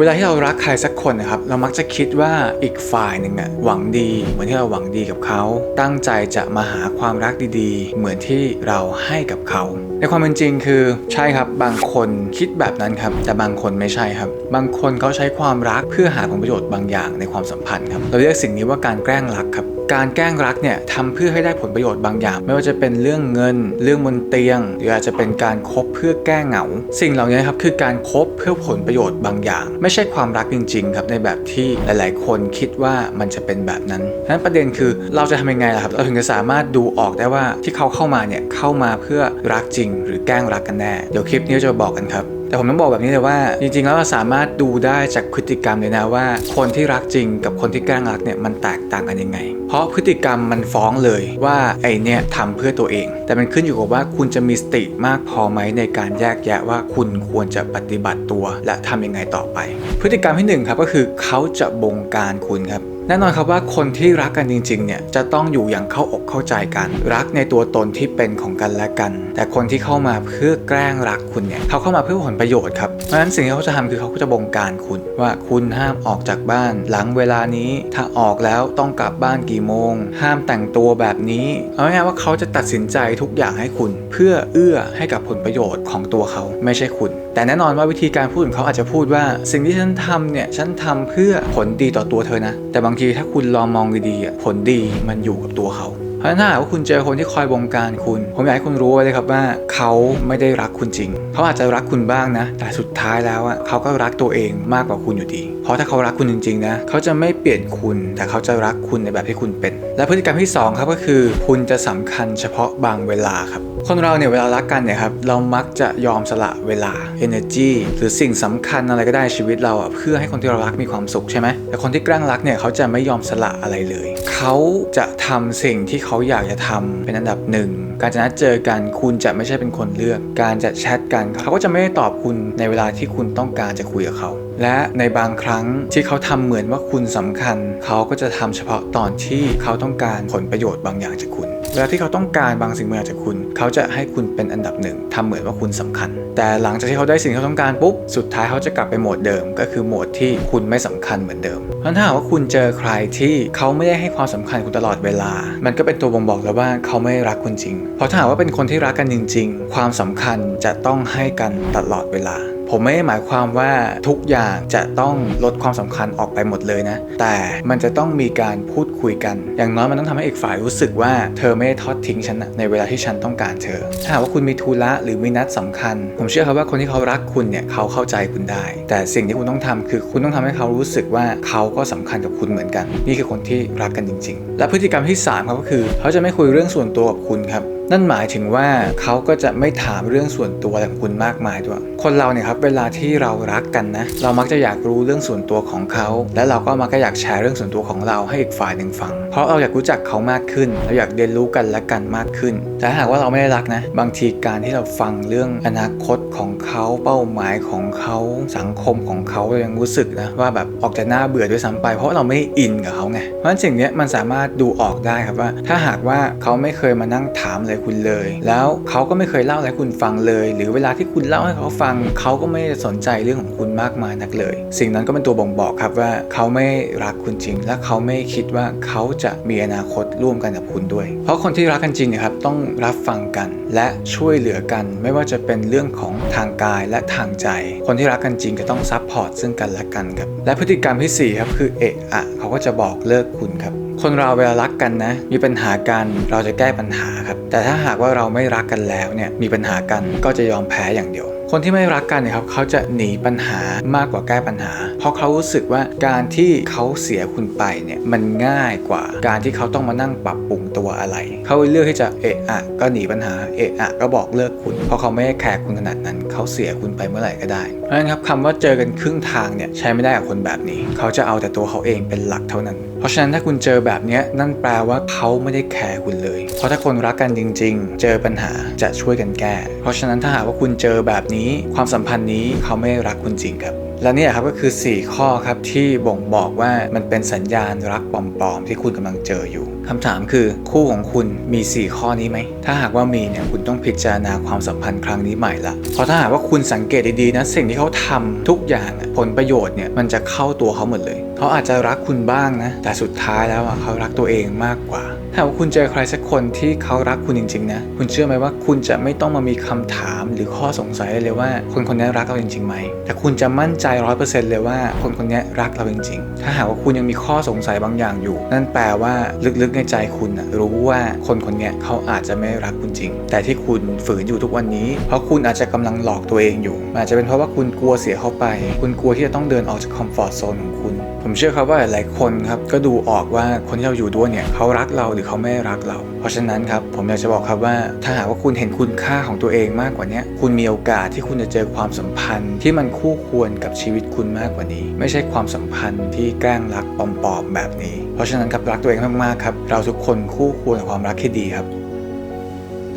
เวลาที่เรารักใครสักคนนะครับ เรามักจะคิดว่าอีกฝ่ายหนึ่งอะหวังดีเหมือนที่เราหวังดีกับเขา ตั้งใจจะมาหาความรักดีๆ เหมือนที่เราให้กับเขา ในความเป็นจริงคือใช่ครับบางคนคิดแบบนั้นครับ แต่บางคนไม่ใช่ครับ บางคนเขาใช้ความรักเพื่อหาผลประโยชน์บางอย่างในความสัมพันธ์ครับเราเรียกสิ่งนี้ว่าการแกล้งรักครับ การแกล้งรักเนี่ยทำเพื่อให้ได้ผลประโยชน์บางอย่าง ไม่ว่าจะเป็นเรื่องเงิน เรื่องบนเตียง หรืออาจจะเป็นการคบเพื่อแก้เหงา สิ่งเหล่านี้ครับคือการคบเพื่อผลประโยชน์บางอย่าง ไม่ใช่ความรักจริงๆครับในแบบที่หลาย ๆ คนคิดว่ามันจะเป็นแบบนั้นฉะนั้นประเด็นคือเราจะทำยังไงล่ะครับ เราถึงจะสามารถดูออกได้ว่าที่เขาเข้ามาเนี่ยเข้ามาเพื่อรักจริง หรือแกล้งรักกันแน่ เดี๋ยวคลิปนี้จะบอกกันครับ แต่ผมต้องบอกแบบนี้เลยว่า จริงๆ แล้วเราสามารถดูได้จากพฤติกรรมเลยนะว่า คนที่รักจริงกับคนที่แกล้งรักเนี่ยมันแตกต่างกันยังไง เพราะพฤติกรรมมันฟ้องเลยว่าไอเนี่ยทำเพื่อตัวเอง แต่มันขึ้นอยู่กับว่าคุณจะมีสติมากพอไหมในการแยกแยะว่าคุณควรจะปฏิบัติตัว และทำยังไงต่อไป พฤติกรรมที่หนึ่งครับก็คือเขาจะบงการคุณครับ แน่นอนครับว่าคนที่รักกันจริงๆเนี่ยจะต้องอยู่อย่างเข้าอกเข้าใจกัน รักในตัวตนที่เป็นของกันและกัน แต่คนที่เข้ามาเพื่อแกล้งรักคุณเนี่ยเขาเข้ามาเพื่อผลประโยชน์ครับเพราะฉะนั้นสิ่งที่เขาจะทำคือเขาก็จะบงการคุณว่าคุณห้ามออกจากบ้าน หลังเวลานี้ถ้าออกแล้วต้องกลับบ้านกี่โมง ห้ามแต่งตัวแบบนี้เอาง่ายๆว่าเขาจะตัดสินใจทุกอย่างให้คุณ เพื่อเอื้อให้กับผลประโยชน์ของตัวเขาไม่ใช่คุณ แต่แน่นอนว่าวิธีการพูดของเขาอาจจะพูดว่า สิ่งที่ฉันทำเนี่ยฉันทำเพื่อผลดีต่อตัวเธอนะ แต่บางทีถ้าคุณลองมองดีๆผลดีมันอยู่กับตัวเขาเพราะฉะนั้นถ้าหากว่าคุณเจอคนที่คอยบงการคุณ ผมอยากให้คุณรู้ไว้เลยครับว่า เขาไม่ได้รักคุณจริง เขาอาจจะรักคุณบ้างนะ แต่สุดท้ายแล้วอะเขาก็รักตัวเองมากกว่าคุณอยู่ดี เพราะถ้าเขารักคุณจริงๆนะเขาจะไม่เปลี่ยนคุณ แต่เขาจะรักคุณในแบบที่คุณเป็น และพฤติกรรมที่สองครับก็คือ คุณจะสำคัญเฉพาะบางเวลาครับคนเราเนี่ยเวลารักกันเนี่ยครับเรามักจะยอมสละเวลา energy หรือสิ่งสำคัญอะไรก็ได้ในชีวิตเราอะเพื่อให้คนที่เรารักมีความสุขใช่ไหมแต่คนที่แกล้งรักเนี่ยเขาจะไม่ยอมสละอะไรเลย เขาจะทำสิ่งที่เขาอยากจะทำเป็นอันดับหนึ่งการจะนัดเจอกันคุณจะไม่ใช่เป็นคนเลือก การจะแชทกันเขาก็จะไม่ได้ตอบคุณในเวลาที่คุณต้องการจะคุยกับเขา และในบางครั้งที่เขาทำเหมือนว่าคุณสำคัญ เขาก็จะทำเฉพาะตอนที่เขาต้องการผลประโยชน์บางอย่างจากคุณเวลาที่เขาต้องการบางสิ่งบางอย่างจากคุณ เขาจะให้คุณเป็นอันดับหนึ่งทำเหมือนว่าคุณสำคัญ แต่หลังจากที่เขาได้สิ่งที่เขาต้องการปุ๊บสุดท้ายเขาจะกลับไปโหมดเดิม ก็คือโหมดที่คุณไม่สำคัญเหมือนเดิมเพราะถ้าหากว่าคุณเจอใครที่เขาไม่ได้ให้ความสำคัญคุณตลอดเวลา มันก็เป็นตัวบ่งบอกแล้วว่าเขาไม่รักคุณจริงเพราะถ้าหากว่าเป็นคนที่รักกันจริง ๆ ความสำคัญจะต้องให้กันตลอดเวลา ผมไม่ได้หมายความว่าทุกอย่างจะต้องลดความสำคัญออกไปหมดเลยนะ แต่มันจะต้องมีการพูดคุยกัน อย่างน้อยมันต้องทำให้อีกฝ่ายรู้สึกว่าเธอไม่ได้ทอดทิ้งฉันนะในเวลาที่ฉันต้องการเธอ ถ้าหากว่าคุณมีธุระหรือมีนัดสำคัญ ผมเชื่อครับว่าคนที่เขารักคุณเนี่ยเขาเข้าใจคุณได้ แต่สิ่งที่คุณต้องทำคือคุณต้องทำให้เขารู้สึกว่าเขาก็สำคัญกับคุณเหมือนกัน นี่คือคนที่รักกันจริง ๆ และพฤติกรรมที่สามครับก็คือ เขาจะไม่คุยเรื่องส่วนตัวกับคุณครับ นั่นหมายถึงว่าเขาก็จะไม่ถามเรื่องส่วนตัวของคุณมากมายด้วย คนเราเนี่ยครับเวลาที่เรารักกันนะ เรามักจะอยากรู้เรื่องส่วนตัวของเขา และเราก็มักจะอยากแชร์เรื่องส่วนตัวของเราให้อีกฝ่ายหนึ่งฟัง เพราะเราอยากรู้จักเขามากขึ้น เราอยากเรียนรู้กันและกันมากขึ้น แต่หากว่าเราไม่ได้รักนะ บางทีการที่เราฟังเรื่องอนาคตของเขาเป้าหมายของเขาสังคมของเขาเรายังรู้สึกนะว่าแบบออกจะน่าเบื่อด้วยซ้ำไป เพราะเราไม่อินกับเขาไง เพราะฉะนั้นสิ่งนี้มันสามารถดูออกได้ครับว่า ถ้าหากว่าเขาไม่เคยมานั่งถามอะไรคุณเลย แล้วเขาก็ไม่เคยเล่าอะไรให้คุณฟังเลย หรือเวลาที่คุณเล่าให้เขาฟัง เขาก็ไม่ได้สนใจเรื่องของคุณมากมายนักเลย สิ่งนั้นก็เป็นตัวบ่งบอกครับว่าเขาไม่รักคุณจริง และเขาไม่คิดว่าเขาจะมีอนาคตร่วมกันกับคุณด้วย เพราะคนที่รักกันจริงเนะครับต้องรับฟังกัน และช่วยเหลือกัน ไม่ว่าจะเป็นเรื่องของทางกายและทางใจ คนที่รักกันจริงก็ต้องซัพพอร์ตซึ่งกันและกันครับและพฤติกรรมที่สี่ครับคือเอะอะเขาก็จะบอกเลิกคุณครับ คนเราเวลารักกันนะ มีปัญหากันเราจะแก้ปัญหาครับ แต่ถ้าหากว่าเราไม่รักกันแล้วเนี่ยมีปัญหากันก็จะยอมแพ้อย่างเดียวคนที่ไม่รักกันเนี่ยครับเขาจะหนีปัญหามากกว่าแก้ปัญหา เพราะเขารู้สึกว่าการที่เขาเสียคุณไปเนี่ยมันง่ายกว่าการที่เขาต้องมานั่งปรับปรุงตัวอะไร เขาเลือกที่จะเอะอะก็หนีปัญหาเอะอะก็บอกเลิกคุณ เพราะเขาไม่ได้แคร์คุณขนาดนั้น เขาเสียคุณไปเมื่อไหร่ก็ได้เพราะฉะนั้นครับคำว่าเจอกันครึ่งทางเนี่ยใช้ไม่ได้กับคนแบบนี้ เขาจะเอาแต่ตัวเขาเองเป็นหลักเท่านั้น เพราะฉะนั้นถ้าคุณเจอแบบนี้นั่นแปลว่าเขาไม่ได้แคร์คุณเลย เพราะถ้าคนรักกันจริง ๆ เจอปัญหาจะช่วยกันแก้ เพราะฉะนั้นถ้าหากว่าคุณเจอแบบนี้ความสัมพันธ์นี้เขาไม่รักคุณจริงครับและนี่ครับก็คือ 4 ข้อครับที่บ่งบอกว่ามันเป็นสัญญาณรักปลอมๆที่คุณกำลังเจออยู่คคำถามคือคู่ของคุณมี 4 ข้อนี้ไหม ถ้าหากว่ามีเนี่ยคุณต้องพิจารณาความสัมพันธ์ครั้งนี้ใหม่ละเพราะถ้าหากว่าคุณสังเกตดีๆนะสิ่งที่เขาทำทุกอย่างผลประโยชน์เนี่ยมันจะเข้าตัวเขาหมดเลย เขาอาจจะรักคุณบ้างนะ แต่สุดท้ายแล้วเขารักตัวเองมากกว่าถ้าหากว่าคุณเจอใครสักคนที่เขารักคุณจริงๆนะคุณเชื่อไหมว่าคุณจะไม่ต้องมามีคำถามหรือข้อสงสัยเลยว่าคนคนนี้รักเราจริงๆไหมแต่คุณจะมั่นใจร้อยเปอร์เซ็นต์เลยว่าคนคนนี้รักเราจริงๆ ถ้าหากว่าคุณยังมีข้อสงสัยบางอย่างอยู่ นั่นแปลว่าลึกๆในใจคุณนะรู้ว่าคนคนนี้เขาอาจจะไม่รักคุณจริง แต่ที่คุณฝืนอยู่ทุกวันนี้ เพราะคุณอาจจะกำลังหลอกตัวเองอยู่อาจจะเป็นเพราะว่าคุณกลัวเสียเขาไป คุณกลัวที่จะต้องเดินออกจากคอมฟอร์ทโซนของคุณ ผมเชื่อครับว่าหลายคนครับก็ดูออกว่าคนที่เราอยู่ด้วยเนี่ยเขารักเราหรือเขาไม่รักเรา เพราะฉะนั้นครับผมอยากจะบอกครับว่าถ้าหากว่าคุณเห็นคุณค่าของตัวเองมากกว่านี้คุณมีโอกาสที่คุณจะเจอความสัมพันธ์ ที่มันคู่ควรกับชีวิตคุณมากกว่านี้ ไม่ใช่ความสัมพันธ์ที่แกล้งรักปลอมๆแบบนี้ เพราะฉะนั้นครับรักตัวเองมากๆครับเราทุกคนคู่ควรกับความรักที่ดีครับ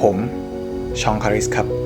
ผมชองคาริสครับ